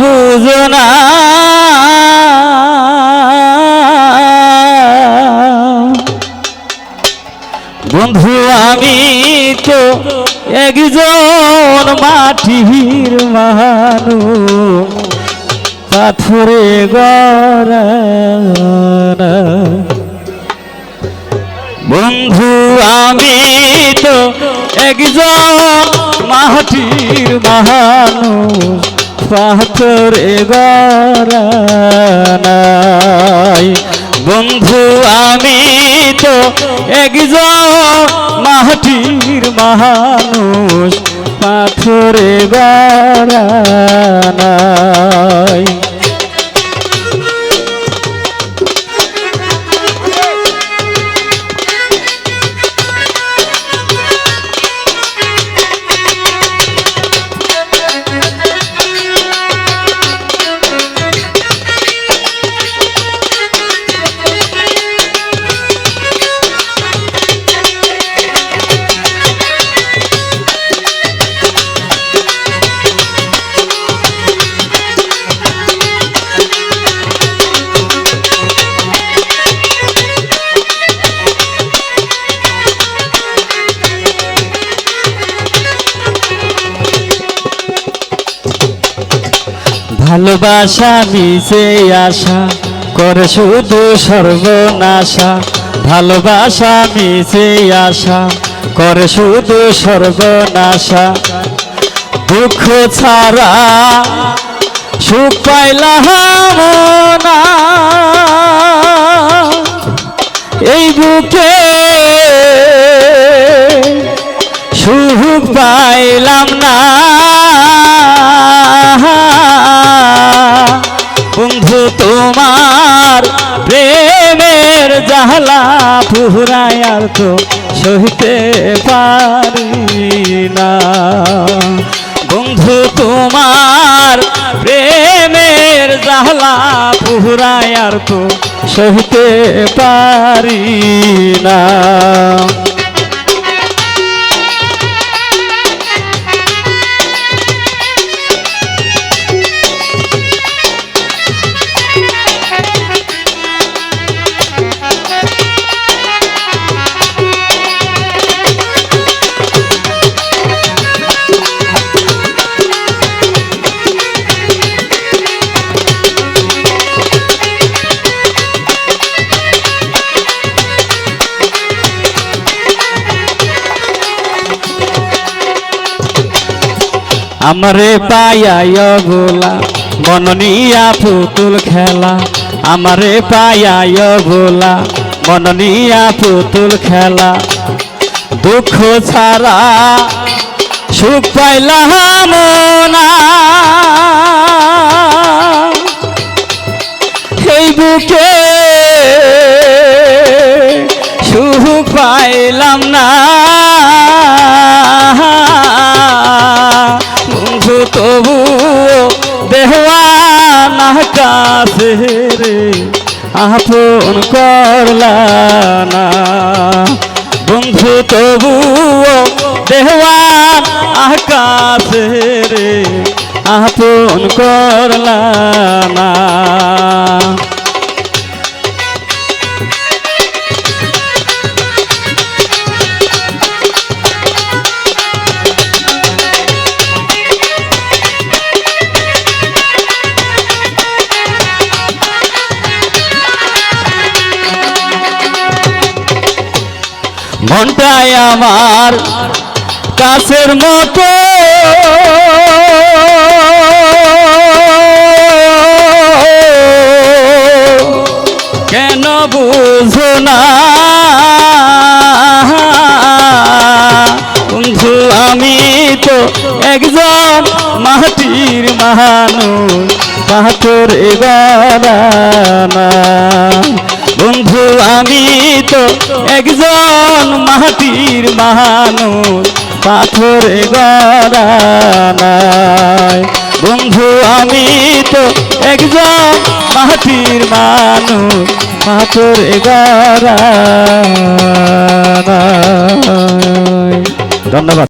বুঝো না? বন্ধু, আমি তো একজন মাটির মানু পাথরে গড়া বন্ধু, আমি তো একজন মাটির মানুষ। পাথরে গড়াই বন্ধু আমি তো একজন মাটির মানুষ পাথরে গড়াই ভালোবাসা মিশে আশা করে শুধু সর্বনাশা। ভালোবাসা মিশে আশা করে শুধু সর্বনাশা। দুঃখ ছাড়া সুখ পাইলাম না এই বুকে সুখ পাইলাম না। জাহলা আর তো সহিতে পারি না বন্ধু, তোমার প্রেমের জাহলা আর তো সহিতে পারি না আমারে পায়ায় গোলা, মননিয়া পুতুল খেলা। আমারে পায়ায় গোলা, মননিয়া পুতুল খেলা। দুঃখ ছাড়া সুখ পাইলাম না। এই বুকে সুখ পাইলাম না। আপন করলা না। বন্ধু তবু দেহওয়ান আকাশ রে আপন করলা মনটাই আমার কাছের মতো। কেন বুঝো না? বন্ধু, আমি তো একজন মাটির মানুষ, পাথর এগারানা বন্ধু, আমি তো একজন মাটির মানুষ। পাথর গড়ানায় বন্ধু, আমি তো একজন মাটির মানুষ। পাথর গড়ানায় ধন্যবাদ।